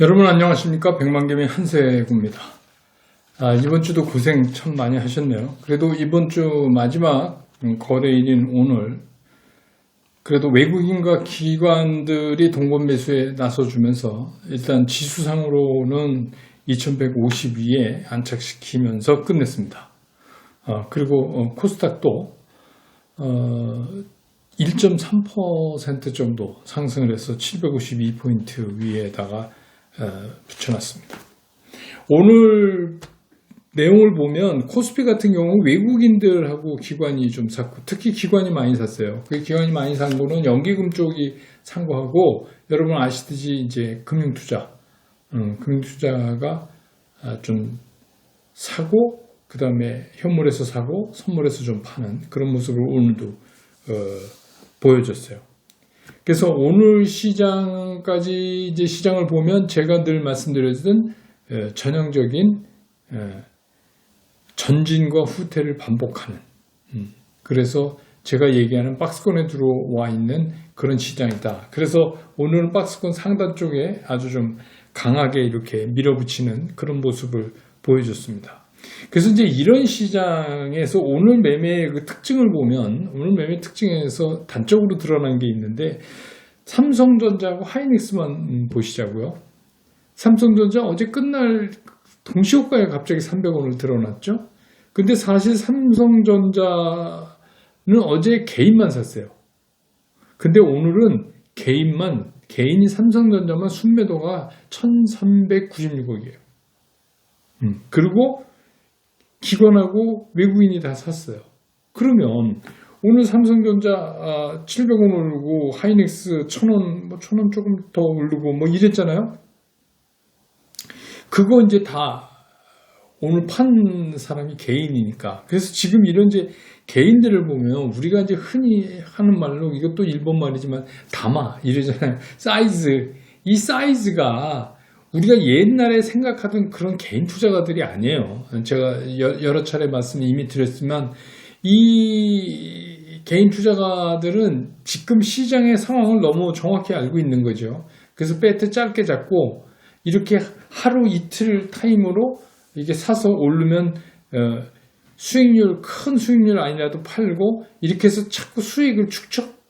여러분 안녕하십니까 백만개의 한세구입니다. 아, 이번 주도 고생 참 많이 하셨네요. 그래도 이번 주 마지막 음, 거래일인 오늘 그래도 외국인과 기관들이 동반 매수에 나서주면서 일단 지수상으로는 2152에 안착시키면서 끝냈습니다. 아, 그리고 어, 코스닥도 어, 1.3% 정도 상승을 해서 752포인트 위에다가 어, 붙여놨습니다. 오늘 내용을 보면 코스피 같은 경우 외국인들하고 기관이 좀 샀고 특히 기관이 많이 샀어요. 그 기관이 많이 산 거는 연기금 쪽이 산 거하고 여러분 아시듯이 이제 금융투자, 음, 금융투자가 아, 좀 사고 그 다음에 현물에서 사고 선물에서 좀 파는 그런 모습을 오늘도 어, 보여줬어요. 그래서 오늘 시장까지 이제 시장을 보면 제가 늘 말씀드렸던 에, 전형적인 에, 전진과 후퇴를 반복하는 음, 그래서 제가 얘기하는 박스권에 들어와 있는 그런 시장이다. 그래서 오늘은 박스권 상단 쪽에 아주 좀 강하게 이렇게 밀어붙이는 그런 모습을 보여줬습니다. 그래서 이제 이런 시장에서 오늘 매매의 그 특징을 보면 오늘 매매 특징에서 단적으로 드러난 게 있는데 삼성전자하고 하이닉스만 음, 보시자고요. 삼성전자 어제 끝날 동시호가에 갑자기 300원을 드러났죠. 근데 사실 삼성전자는 어제 개인만 샀어요. 근데 오늘은 개인만 개인이 삼성전자만 순매도가 1396억이에요. 음, 그리고 기관하고 외국인이 다 샀어요. 그러면 오늘 삼성전자 아, 700원 오르고 하이닉스 1000원, 뭐 1000원 조금 더 오르고 뭐 이랬잖아요. 그거 이제 다 오늘 판 사람이 개인이니까. 그래서 지금 이런 이제 개인들을 보면 우리가 이제 흔히 하는 말로 이것도 일본 말이지만 담아 이러잖아요. 사이즈. 이 사이즈가 우리가 옛날에 생각하던 그런 개인 투자가들이 아니에요. 제가 여러 차례 말씀 이미 드렸지만 이 개인 투자가들은 지금 시장의 상황을 너무 정확히 알고 있는 거죠. 그래서 배트 짧게 잡고 이렇게 하루 이틀 타임으로 이게 사서 오르면 어, 수익률 큰 수익률 아니라도 팔고 이렇게 해서 자꾸 수익을 축적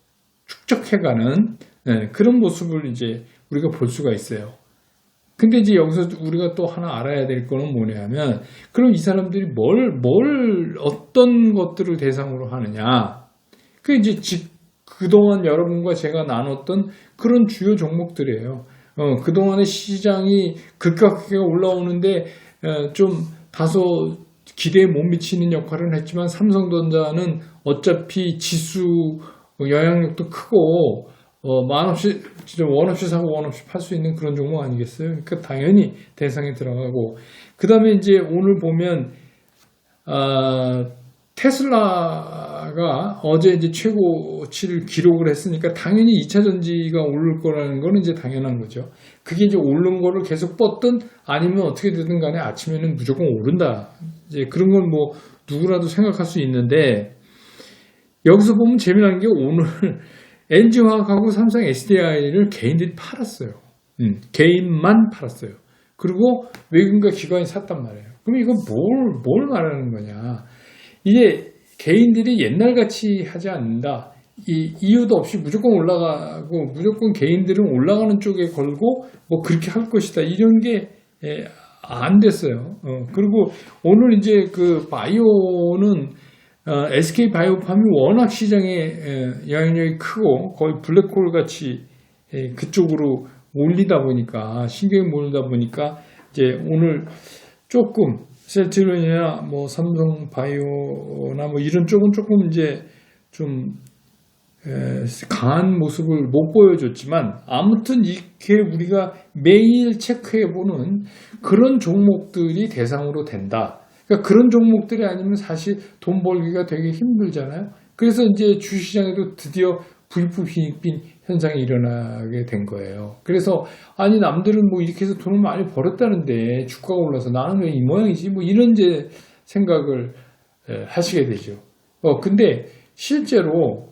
축적해가는 네, 그런 모습을 이제 우리가 볼 수가 있어요. 근데 이제 여기서 우리가 또 하나 알아야 될 거는 뭐냐면 그럼 이 사람들이 뭘, 뭘, 어떤 것들을 대상으로 하느냐. 그 이제 집, 그동안 여러분과 제가 나눴던 그런 주요 종목들이에요. 어, 그동안의 시장이 급격하게 올라오는데 어, 좀 다소 기대에 못 미치는 역할을 했지만 삼성전자는 어차피 지수 영향력도 크고 어, 만 없이, 진짜 원 없이 사고 원 없이 팔 수 있는 그런 종목 아니겠어요? 그러니까 당연히 대상에 들어가고. 그 다음에 이제 오늘 보면, 아, 테슬라가 어제 이제 최고치를 기록을 했으니까 당연히 2차 전지가 오를 거라는 거는 이제 당연한 거죠. 그게 이제 오른 거를 계속 뻗든 아니면 어떻게 되든 간에 아침에는 무조건 오른다. 이제 그런 건 뭐 누구라도 생각할 수 있는데 여기서 보면 재미난 게 오늘 NG화학하고 삼성 SDI를 개인들이 팔았어요. 음, 개인만 팔았어요. 그리고 외국인과 기관이 샀단 말이에요. 그럼 이건 뭘, 뭘 말하는 거냐. 이게 개인들이 옛날같이 하지 않는다. 이 이유도 없이 무조건 올라가고 무조건 개인들은 올라가는 쪽에 걸고 뭐 그렇게 할 것이다. 이런 게 안 됐어요. 어, 그리고 오늘 이제 그 바이오는 어, SK 바이오팜이 워낙 시장에 영향력이 크고 거의 블랙홀 같이 에, 그쪽으로 몰리다 보니까 신경이 몰리다 보니까 이제 오늘 조금 셀트리온이나 뭐 삼성 바이오나 뭐 이런 쪽은 조금 이제 좀 에, 강한 모습을 못 보여줬지만 아무튼 이렇게 우리가 매일 체크해 보는 그런 종목들이 대상으로 된다. 그러니까 그런 종목들이 아니면 사실 돈 벌기가 되게 힘들잖아요. 그래서 이제 주시장에도 드디어 불법빈 현상이 일어나게 된 거예요. 그래서 아니 남들은 뭐 이렇게 해서 돈을 많이 벌었다는데 주가가 올라서 나는 왜 이 모양이지? 뭐 이런 이제 생각을 하시게 되죠. 어 근데 실제로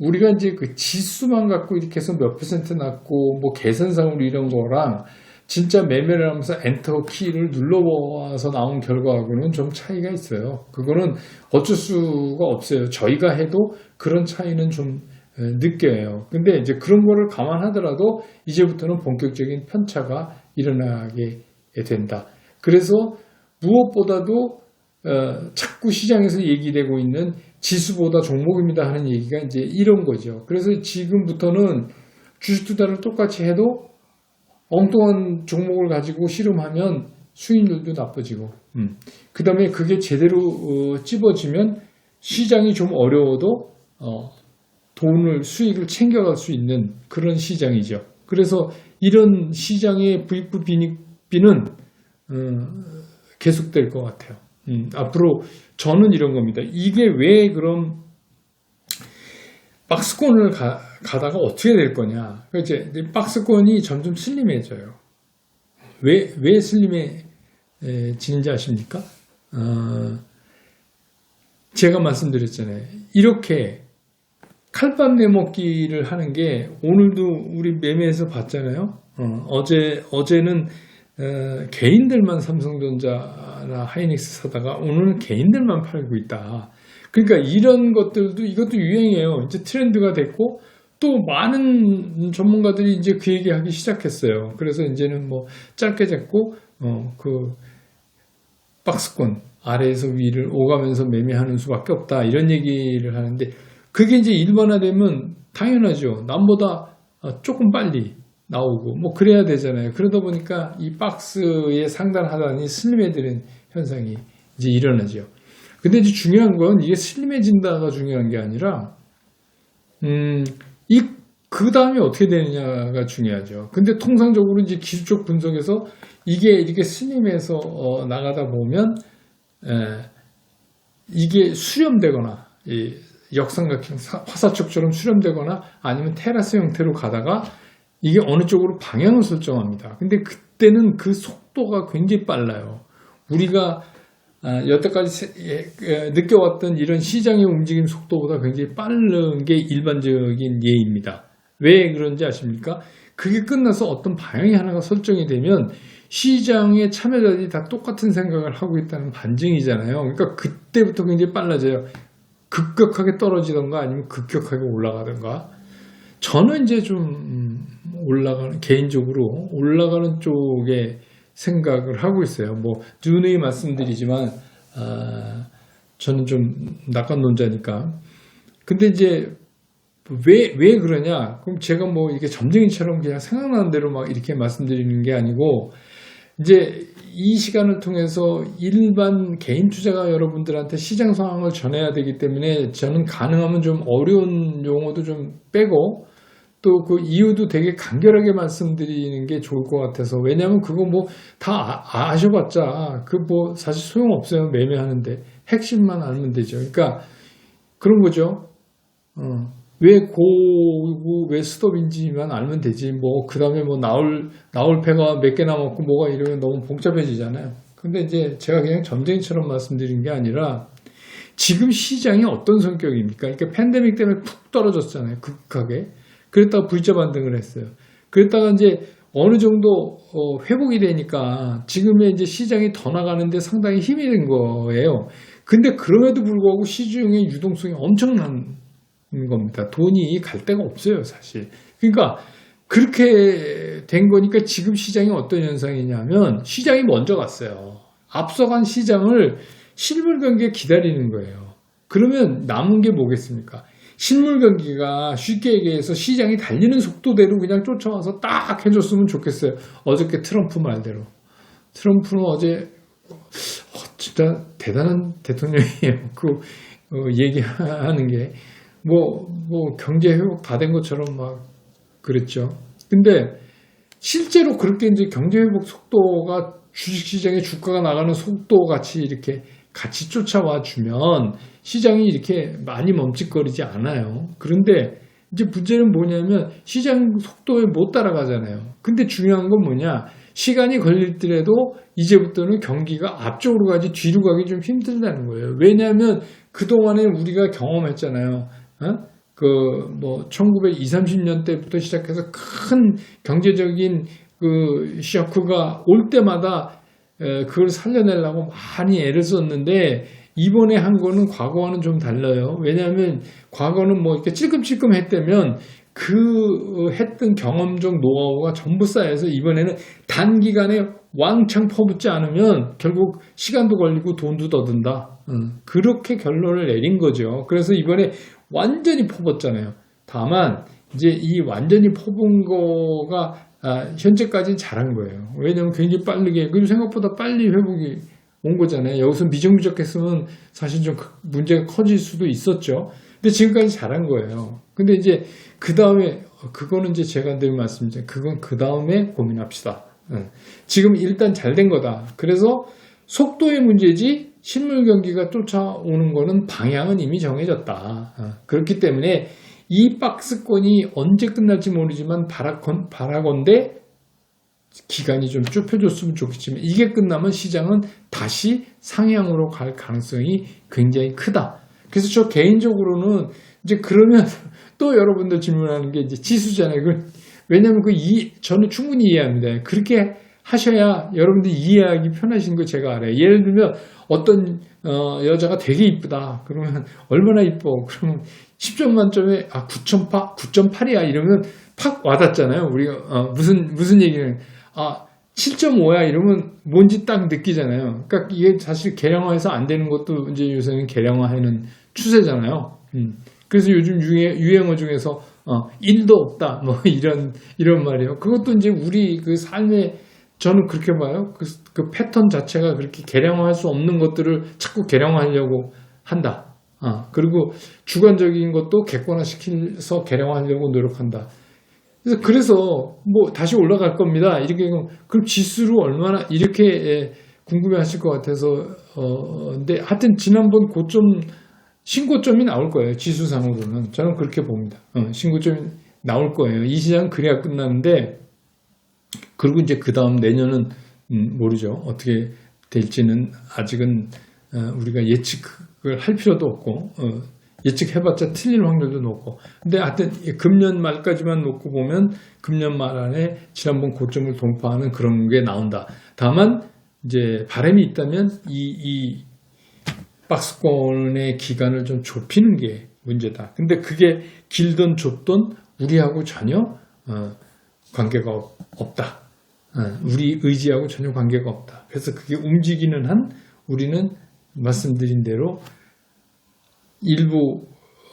우리가 이제 그 지수만 갖고 이렇게 해서 몇 퍼센트 났고 뭐 계산상으로 이런 거랑 진짜 매매를 하면서 엔터 키를 눌러봐서 나온 결과하고는 좀 차이가 있어요. 그거는 어쩔 수가 없어요. 저희가 해도 그런 차이는 좀 에, 느껴요. 근데 이제 그런 거를 감안하더라도 이제부터는 본격적인 편차가 일어나게 된다. 그래서 무엇보다도 어, 자꾸 시장에서 얘기되고 있는 지수보다 종목입니다 하는 얘기가 이제 이런 거죠. 그래서 지금부터는 주식 투자를 똑같이 해도 엉뚱한 종목을 가지고 실험하면 수익률도 나빠지고, 음. 그 다음에 그게 제대로 어, 찝어지면 시장이 좀 어려워도 어, 돈을 수익을 챙겨갈 수 있는 그런 시장이죠. 그래서 이런 시장의 부익부 빈익비는 어, 계속될 것 같아요. 음, 앞으로 저는 이런 겁니다. 이게 왜 그럼 박스권을 가, 다가 어떻게 될 거냐. 이제 박스권이 점점 슬림해져요. 왜, 왜 슬림해지는지 아십니까? 어, 제가 말씀드렸잖아요. 이렇게 칼밥 내먹기를 하는 게 오늘도 우리 매매에서 봤잖아요. 어, 제 어제는 어, 개인들만 삼성전자나 하이닉스 사다가 오늘은 개인들만 팔고 있다. 그러니까 이런 것들도 이것도 유행이에요. 이제 트렌드가 됐고 또 많은 전문가들이 이제 그 얘기하기 시작했어요. 그래서 이제는 뭐 짧게 잡고 어 그 박스권 아래에서 위를 오가면서 매매하는 수밖에 없다 이런 얘기를 하는데 그게 이제 일반화되면 당연하죠. 남보다 어, 조금 빨리 나오고 뭐 그래야 되잖아요. 그러다 보니까 이 박스의 상단 하단이 슬림해지는 현상이 이제 일어나죠. 근데 이제 중요한 건 이게 슬림해진다가 중요한 게 아니라 음, 이 그 다음에 어떻게 되느냐가 중요하죠. 근데 통상적으로 이제 기술적 분석에서 이게 이렇게 슬림해서 어, 나가다 보면 에, 이게 수렴되거나 이 역삼각형 화살촉처럼 수렴되거나 아니면 테라스 형태로 가다가 이게 어느 쪽으로 방향을 설정합니다. 근데 그때는 그 속도가 굉장히 빨라요. 우리가 아, 여태까지 예, 느껴왔던 이런 시장의 움직임 속도보다 굉장히 빠른 게 일반적인 예입니다. 왜 그런지 아십니까? 그게 끝나서 어떤 방향이 하나가 설정이 되면 시장의 참여자들이 다 똑같은 생각을 하고 있다는 반증이잖아요. 그러니까 그때부터 굉장히 빨라져요. 급격하게 떨어지던가 아니면 급격하게 올라가던가. 저는 이제 좀 음, 올라가는 개인적으로 올라가는 쪽에 생각을 하고 있어요. 뭐 누누이 말씀드리지만 아, 저는 좀 낙관론자니까. 근데 이제 왜, 왜 그러냐? 그럼 제가 뭐 이렇게 점쟁이처럼 그냥 생각나는 대로 막 이렇게 말씀드리는 게 아니고, 이제 이 시간을 통해서 일반 개인 투자가 여러분들한테 시장 상황을 전해야 되기 때문에 저는 가능하면 좀 어려운 용어도 좀 빼고, 또 그 이유도 되게 간결하게 말씀드리는 게 좋을 것 같아서 왜냐하면 그거 뭐 다 아, 셔봤자 그 뭐 사실 소용없어요 매매하는데 핵심만 알면 되죠 그러니까 그런 거죠 어, 왜 고고 왜 스톱인지만 알면 되지 뭐 그 다음에 뭐 나올 나올 패가 몇 개 남았고 뭐가 이러면 너무 복잡해지잖아요 근데 이제 제가 그냥 점쟁이처럼 말씀드린 게 아니라 지금 시장이 어떤 성격입니까? 그러니까 팬데믹 때문에 푹 떨어졌잖아요. 극하게. 그랬다가 V자 반등을 했어요. 그랬다가 이제 어느 정도 어, 회복이 되니까 지금의 이제 시장이 더 나가는데 상당히 힘이 된 거예요. 근데 그럼에도 불구하고 시중의 유동성이 엄청난 겁니다. 돈이 갈 데가 없어요, 사실. 그러니까 그렇게 된 거니까 지금 시장이 어떤 현상이냐면 시장이 먼저 갔어요. 앞서간 시장을 실물 경기에 기다리는 거예요. 그러면 남은 게 뭐겠습니까? 실물 경기가 쉽게 얘기해서 시장이 달리는 속도대로 그냥 쫓아와서 딱 해줬으면 좋겠어요. 어저께 트럼프 말대로. 트럼프는 어제 어, 진짜 대단한 대통령이에요. 그 어, 얘기하는 게 뭐 뭐 경제 회복 다 된 것처럼 막 그랬죠. 근데 실제로 그렇게 이제 경제 회복 속도가 주식 시장의 주가가 나가는 속도 같이 이렇게 같이 쫓아와 주면 시장이 이렇게 많이 멈칫거리지 않아요. 그런데 이제 문제는 뭐냐면 시장 속도에 못 따라가잖아요. 근데 중요한 건 뭐냐? 시간이 걸릴더라도 이제부터는 경기가 앞쪽으로 가지 뒤로 가기 좀 힘들다는 거예요. 왜냐하면 그동안에 우리가 경험했잖아요. 어? 그뭐 1920, 30년 때부터 시작해서 큰 경제적인 그 쇼크가 올 때마다 에, 그걸 살려내려고 많이 애를 썼는데 이번에 한 거는 과거와는 좀 달라요. 왜냐하면 과거는 뭐 이렇게 찔끔찔끔 했다면 그 했던 경험적 노하우가 전부 쌓여서 이번에는 단기간에 왕창 퍼붓지 않으면 결국 시간도 걸리고 돈도 더 든다. 음, 그렇게 결론을 내린 거죠. 그래서 이번에 완전히 퍼붓잖아요. 다만 이제 이 완전히 퍼본 거가 아, 현재까지는 잘한 거예요. 왜냐하면 굉장히 빠르게 그리고 생각보다 빨리 회복이 온 거잖아요. 여기서 미정부적 했으면 사실 좀 그- 문제가 커질 수도 있었죠. 근데 지금까지 잘한 거예요. 근데 이제 그 다음에 그거는 이제 제가 늘 말씀드린 그건 그 다음에 고민합시다. 응. 지금 일단 잘 된 거다. 그래서 속도의 문제지 실물 경기가 쫓아오는 거는 방향은 이미 정해졌다. 어, 그렇기 때문에 이 박스권이 언제 끝날지 모르지만 바라건, 바라건대 기간이 좀 좁혀졌으면 좋겠지만 이게 끝나면 시장은 다시 상향으로 갈 가능성이 굉장히 크다. 그래서 저 개인적으로는 이제 그러면 또 여러분들 질문하는 게 이제 지수잖아요. 그 왜냐하면 그 이, 저는 충분히 이해합니다. 그렇게 하셔야 여러분들 이해하기 편하신 거 제가 알아요. 예를 들면 어떤 어, 여자가 되게 이쁘다. 그러면 얼마나 이뻐? 그러면 10점 만점에 아 9.8, 9.8이야 이러면 팍 와닿잖아요. 우리가 어, 무슨 무슨 얘기는 아 7.5야 이러면 뭔지 딱 느끼잖아요. 그러니까 이게 사실 개량화해서 안 되는 것도 이제 요새는 개량화하는 추세잖아요. 음. 그래서 요즘 유행, 유행어 중에서 어, 일도 없다 뭐 이런 이런 말이에요. 그것도 이제 우리 그 삶에 저는 그렇게 봐요. 그, 그 패턴 자체가 그렇게 개량화할 수 없는 것들을 자꾸 개량화하려고 한다. 아, 그리고 주관적인 것도 객관화시켜서 개량화하려고 노력한다. 그래서 그래서 뭐 다시 올라갈 겁니다. 이렇게 그럼 지수로 얼마나 이렇게 예, 궁금해하실 것 같아서 어 근데 하여튼 지난번 고점 신고점이 나올 거예요. 지수상으로는 저는 그렇게 봅니다. 어, 신고점이 나올 거예요. 이 시장 그래야 끝나는데 그리고 이제 그 다음 내년은 음, 모르죠. 어떻게 될지는 아직은 어, 우리가 예측을 할 필요도 없고 어, 예측해봤자 틀릴 확률도 높고 근데 하여튼 이 금년 말까지만 놓고 보면 금년 말 안에 지난번 고점을 돌파하는 그런 게 나온다. 다만 이제 바람이 있다면 이, 이 박스권의 기간을 좀 좁히는 게 문제다. 근데 그게 길든 좁든 우리하고 전혀 어, 관계가 없- 없다. 어, 우리 의지하고 전혀 관계가 없다. 그래서 그게 움직이는 한 우리는 말씀드린 대로 일부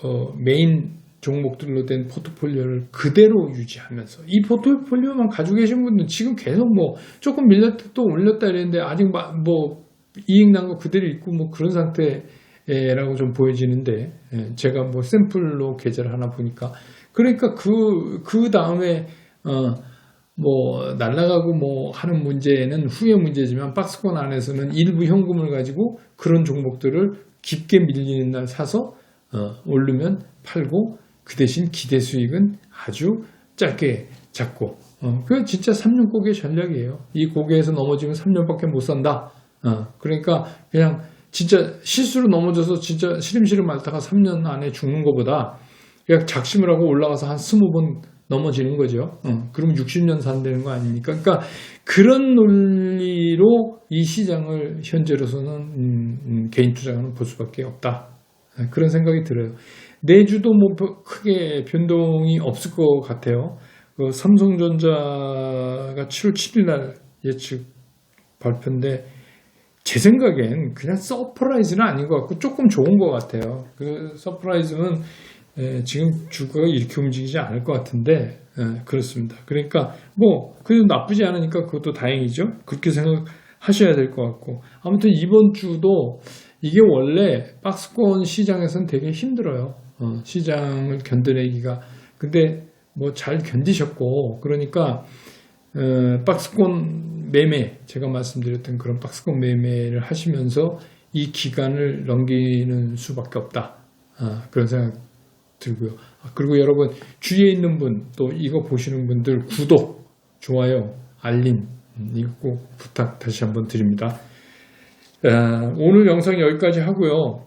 어, 메인 종목들로 된 포트폴리오를 그대로 유지하면서 이 포트폴리오만 가지고 계신 분들은 지금 계속 뭐 조금 밀렸다 또 올렸다 이랬는데 아직 마- 뭐 이익 난 거 그대로 있고 뭐 그런 상태라고 좀 보여지는데 예, 제가 뭐 샘플로 계좌를 하나 보니까. 그러니까 그 그 다음에 어 뭐 날라가고 뭐 하는 문제는 후의 문제지만 박스권 안에서는 일부 현금을 가지고 그런 종목들을 깊게 밀리는 날 사서 어, 오르면 팔고 그 대신 기대 수익은 아주 짧게 잡고 어, 그 진짜 3년 고개 전략이에요. 이 고개에서 넘어지면 3년밖에 못 산다. 어, 그러니까 그냥 진짜 실수로 넘어져서 진짜 시름시름 앓다가 3년 안에 죽는 것보다 그냥 작심을 하고 올라가서 한 20번 넘어지는 거죠. 어, 그럼 60년 산다는 거 아닙니까? 그러니까 그런 논리로 이 시장을 현재로서는 음, 음, 개인 투자가는 볼 수밖에 없다. 아, 그런 생각이 들어요. 내주도 뭐 버- 크게 변동이 없을 것 같아요. 그 삼성전자가 7월 7일 날 예측 발표인데 제 생각엔 그냥 서프라이즈는 아닌 것 같고 조금 좋은 것 같아요. 그 서프라이즈는 에, 지금 주가가 이렇게 움직이지 않을 것 같은데 에, 그렇습니다. 그러니까 뭐 그래도 나쁘지 않으니까 그것도 다행이죠. 그렇게 생각하셔야 될 것 같고 아무튼 이번 주도 이게 원래 박스권 시장에서는 되게 힘들어요. 어, 시장을 견뎌내기가 근데 뭐 잘 견디셨고 그러니까 어, 박스권 매매 제가 말씀드렸던 그런 박스권 매매를 하시면서 이 기간을 넘기는 수밖에 없다. 아, 그런 생각 들고요. 아, 그리고 여러분 주위에 있는 분 또 이거 보시는 분들 구독, 좋아요, 알림 음, 이거 꼭 부탁 다시 한번 드립니다. 아, 오늘 영상 여기까지 하고요.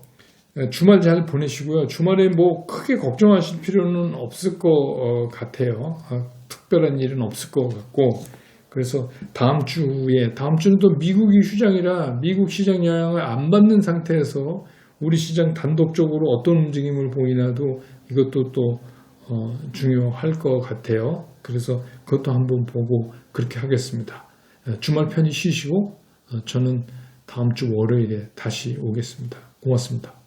아, 주말 잘 보내시고요. 주말에 뭐 크게 걱정하실 필요는 없을 것 어, 같아요. 아, 특별한 일은 없을 것 같고 그래서 다음 주에 다음 주는 또 미국이 휴장이라 미국 시장 영향을 안 받는 상태에서 우리 시장 단독적으로 어떤 움직임을 보이나도 이것도 또 어, 중요할 것 같아요. 그래서 그것도 한번 보고 그렇게 하겠습니다. 예, 주말 편히 쉬시고 어, 저는 다음 주 월요일에 다시 오겠습니다. 고맙습니다.